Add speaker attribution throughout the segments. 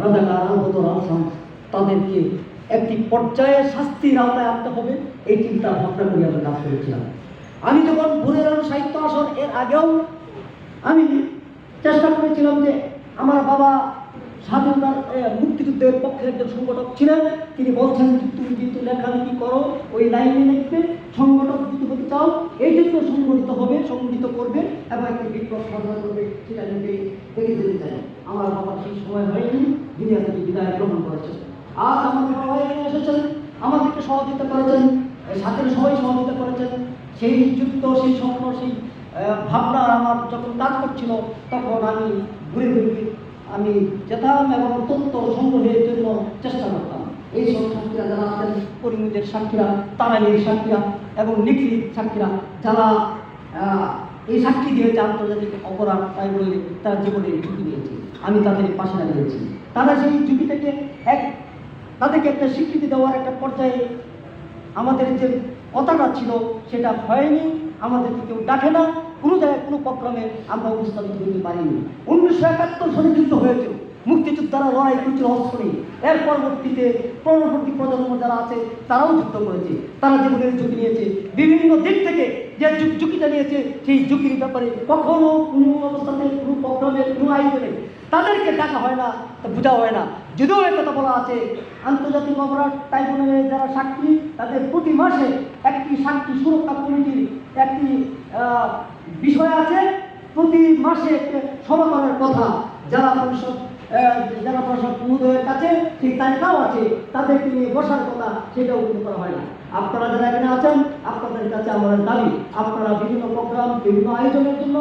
Speaker 1: রাজাকার আহত তাদেরকে একটি পর্যায়ে শাস্তির আওতায় আনতে হবে, এই চিন্তা ভাবনা করে আমি কাজ করেছিলাম। আমি যখন ভোরের আলো সাহিত্য আসর এর আগেও আমি চেষ্টা করেছিলাম যে আমার বাবা স্বাধীনতার মুক্তিযুদ্ধের পক্ষের একজন সংগঠক ছিলেন, তিনি বলছেন তুমি কিন্তু লেখালেখি করো, ওই লাইনে লিখবে, সংগঠক হতে চাও এই জন্য সংগঠিত হবে, সংগঠিত করবে এবং একটি বিপ্লব সাধনা করবে, সেটা যদি দেখে যেতে চাই আমার বাবা সেই সময় হয়নি দুনিয়া থেকে বিদায় গ্রহণ করেছেন। আজ আমাদের বাবা এখানে এসেছেন, আমাদেরকে সহযোগিতা করেছেন সাথে সবাই সহযোগিতা করেছেন। সেই যুক্ত, সেই স্বপ্ন, সেই ভাবনা আমার যখন কাজ করছিল, তখন আমি ঘুরে ঘুরে আমি যেতাম এবং অত্যন্ত সংগ্রহের জন্য চেষ্টা করতাম। এই সব সাক্ষীরা যারা আছেন, করিমুদের সাক্ষীরা তারা এই সাক্ষীরা। এবং নিখিল সাক্ষীরা যারা এই সাক্ষী দিয়েছে আন্তর্জাতিক অপরাধ তাই বললে তারা জীবনে ঝুঁকি নিয়েছে। আমি তাদের পাশে দাঁড়িয়েছি। তারা সেই ঝুঁকিটাকে এক, তাদেরকে একটা স্বীকৃতি দেওয়ার একটা পর্যায়ে আমাদের যে কথাটা ছিল, সেটা হয়নি, আমাদেরকে কেউ ডাকে না, কোনো জায়গায় কোনো প্রোগ্রামে আমরা উপস্থাপিত হতে পারিনি। উনিশশো একাত্তর সালে যুদ্ধ হয়েছিল, মুক্তিযোদ্ধারা লড়াই করেছিল অস্ত্র এর পরবর্তীতে পরবর্তী প্রজন্ম যারা আছে, তারাও যুদ্ধ করেছে। তারা জীবনের ঝুঁকি নিয়েছে বিভিন্ন দিক থেকে যে ঝুঁ- ঝুঁকিটা নিয়েছে, সেই ঝুঁকির ব্যাপারে কখনো কোনো অবস্থাতে কোনো প্রোগ্রামে, কোনো আয়োজনে তাদেরকে ডাকা হয় না, তা বোঝা হয় না। যদিও এ কথা বলা আছে, আন্তর্জাতিক অপরাধ ট্রাইব্যুনালের যারা সাক্ষী, তাদের প্রতি মাসে একটি সাক্ষী সুরক্ষা কমিটির একটি বিষয় আছে। প্রতি মাসে করার কথা যারা পরিষদ যারা পরিষদ মহোদয়ের কাছে সেই তালিকাও আছে, তাদেরকে নিয়ে বসার কথা সেটাও কিন্তু করা হয় না। আপনারা যারা এখানে আছেন, আপনাদের কাছে আমাদের দাবি, আপনারা বিভিন্ন প্রোগ্রাম, বিভিন্ন আয়োজনের জন্য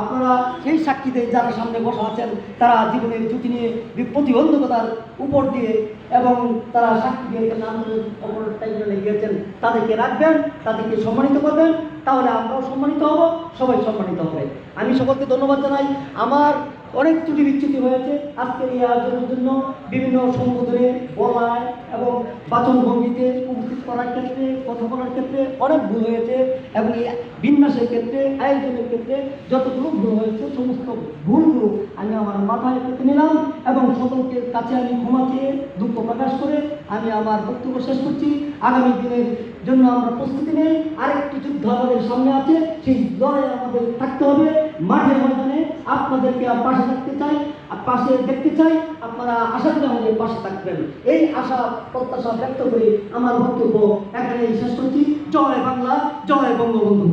Speaker 1: আপনারা সেই সাক্ষীদের যারা সামনে বসা আছেন, তারা জীবনের ঝুঁকি নিয়ে প্রতিবন্ধকতার উপর দিয়ে এবং তারা সাক্ষী দিয়েছেন আমাদের অপর টাইপে গিয়েছেন, তাদেরকে রাখবেন, তাদেরকে সম্মানিত করবেন, তাহলে আমরাও সম্মানিত হব, সবাই সম্মানিত হবে। আমি সকলকে ধন্যবাদ জানাই। আমার অনেক ত্রুটি বিচ্যুতি হয়েছে আজকের এই আয়োজনের জন্য বিভিন্ন সম্বোধনে বলায় এবং বাচন ভঙ্গিতে উপস্থিত করার ক্ষেত্রে, কথা বলার ক্ষেত্রে অনেক ভুল হয়েছে এবং এই বিন্যাসের ক্ষেত্রে, আয়োজনের ক্ষেত্রে যতগুলো ভুল হয়েছে, সমস্ত ভুলগুলো আমি আমার মাথায় পেতে নিলাম এবং সকলকে কাছে আমি ক্ষমা চেয়ে দুঃখ প্রকাশ করে আমি আমার বক্তব্য শেষ করছি। আগামী দিনের জন্য আমরা প্রস্তুতি নেই। আরেকটি যুদ্ধ আমাদের সামনে আছে। সেই লড়াই আমাদের থাকতে হবে। মাঠে ময়দানে আপনাদেরকে পাশে থাকতে চাই, আর পাশে দেখতে চাই, আপনারা আশা করি আমাদের পাশে থাকবেন। এই আশা, প্রত্যাশা ব্যক্ত করে আমার বক্তব্য এখানে শেষ করছি। জয় বাংলা, জয় বঙ্গবন্ধু।